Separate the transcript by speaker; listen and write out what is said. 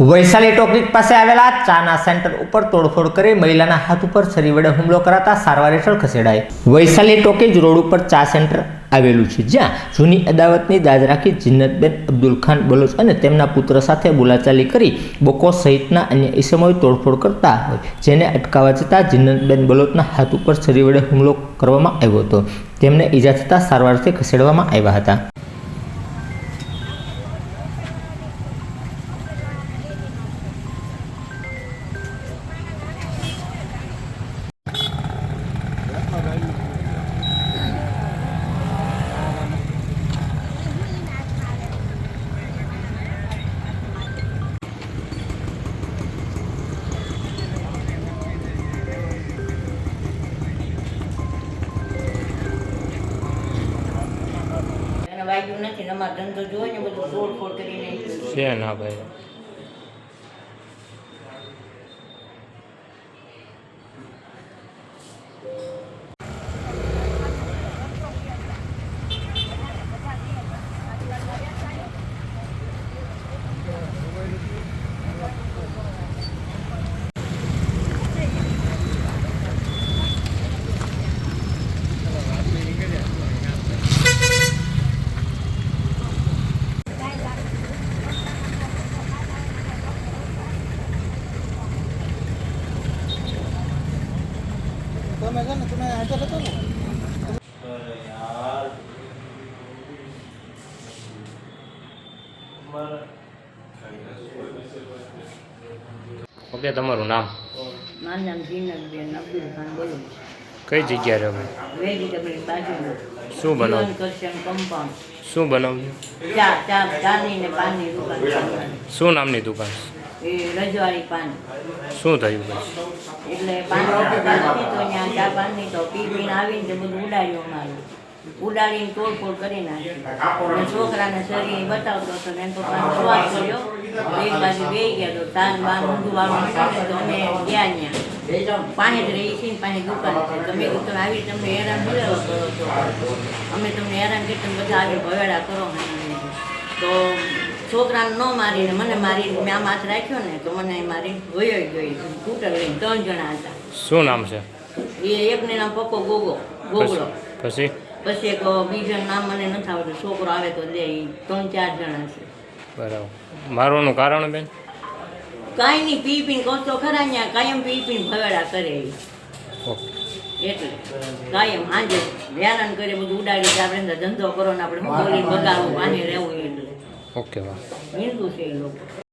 Speaker 1: Vaishali talkies પાસે આવેલા ચાના સેન્ટર ઉપર તોડફોડ કરી મહિલાના હાથ ઉપર છરી વડે હુમલો કરાતા સારવાર હેઠળ ખસેડાઈ. વૈશાલી ટોકીજ રોડ ઉપર ચા સેન્ટર આવેલું છે, જ્યાં જૂની અદાવતની દાદ રાખી જિન્નતબેન અબ્દુલ ખાન બલોચ અને તેમના પુત્ર સાથે બોલાચાલી કરી બોકો સહિતના અન્ય ઇસમોએ તોડફોડ કરતા હોય, જેને અટકાવવા જતાં જિન્નતબેન બલોચના હાથ ઉપર છરી વડે હુમલો કરવામાં આવ્યો હતો. તેમને ઈજા થતાં સારવારથી ખસેડવામાં આવ્યા હતા.
Speaker 2: વાગ્યું નથી ને ધંધો જોઈ ને બધું તોડફોડ કરીને
Speaker 3: છે ના ભાઈ. ઓકે તમારું નામ?
Speaker 2: મારું નામ જીનતબેન અબ્દુલ ખાન બોલું
Speaker 3: કઈ જગ્યા રહો?
Speaker 2: વેજીટેબલ બાજુનું
Speaker 3: શું બનાવ?
Speaker 2: કરશન કમ્પાઉન્ડ.
Speaker 3: શું બનાવ્યું?
Speaker 2: ચા ચા ચાની ને પાણી દુકાન.
Speaker 3: શું નામની દુકાન?
Speaker 2: એ રજવાડી પાન
Speaker 3: શું થયું
Speaker 2: એટલે પાનની દુકાન હતી તો ત્યાં ચા પાનની તો પી પીને આવીને તે બધું ઉડાડ્યું અમારું. ઉડાડીને તોડફોડ કરી નાખી. છોકરાને શરીર બતાવતો હતો ને એમ પાન શ્વાસ કર્યો એક બાજુ બે ગયા તો તાન બાન ઊંધું વાળું નીકળ્યું તો અમે ગયા ત્યાં. પાસે જ રહી છીએ પાસે દુકાન. છે તમે કીધું તમે આવી તમને હેરાન બોલાવો કરો છો. અમે તમને હેરાન કે તમે બધા આવી ભવેડા કરો તો છોકરાને ન મારીને મને મારી મેં આમ હાથ રાખ્યો ને તો મને મારી વયો ગઈ. સ્કૂટર લઈને ત્રણ જણા હતા.
Speaker 3: શું નામ છે?
Speaker 2: એ એકને નામ પપ્પો ગોગો ગોગળો
Speaker 3: પછી?
Speaker 2: પછી? એક બીજાનું નામ મને નથી આવડતું છોકરો આવે તો લે ત્રણ ચાર જણા છે.
Speaker 3: બરાબર. મારવાનું કારણ બેન?
Speaker 2: કાંઈ નહીં પી પીને કહો તો ખરા અહીંયા કાયમ પી પીને ભગાડા કરે. એટલે કાયમ સાંજે હેરાન કરે બધું ઉડાડી આપણે ધંધો કરો ને આપણે બોલી બગાડવું પાણી રહેવું એટલે.
Speaker 3: ઓકે વાહ
Speaker 2: હિન્દુ છે એ લોકો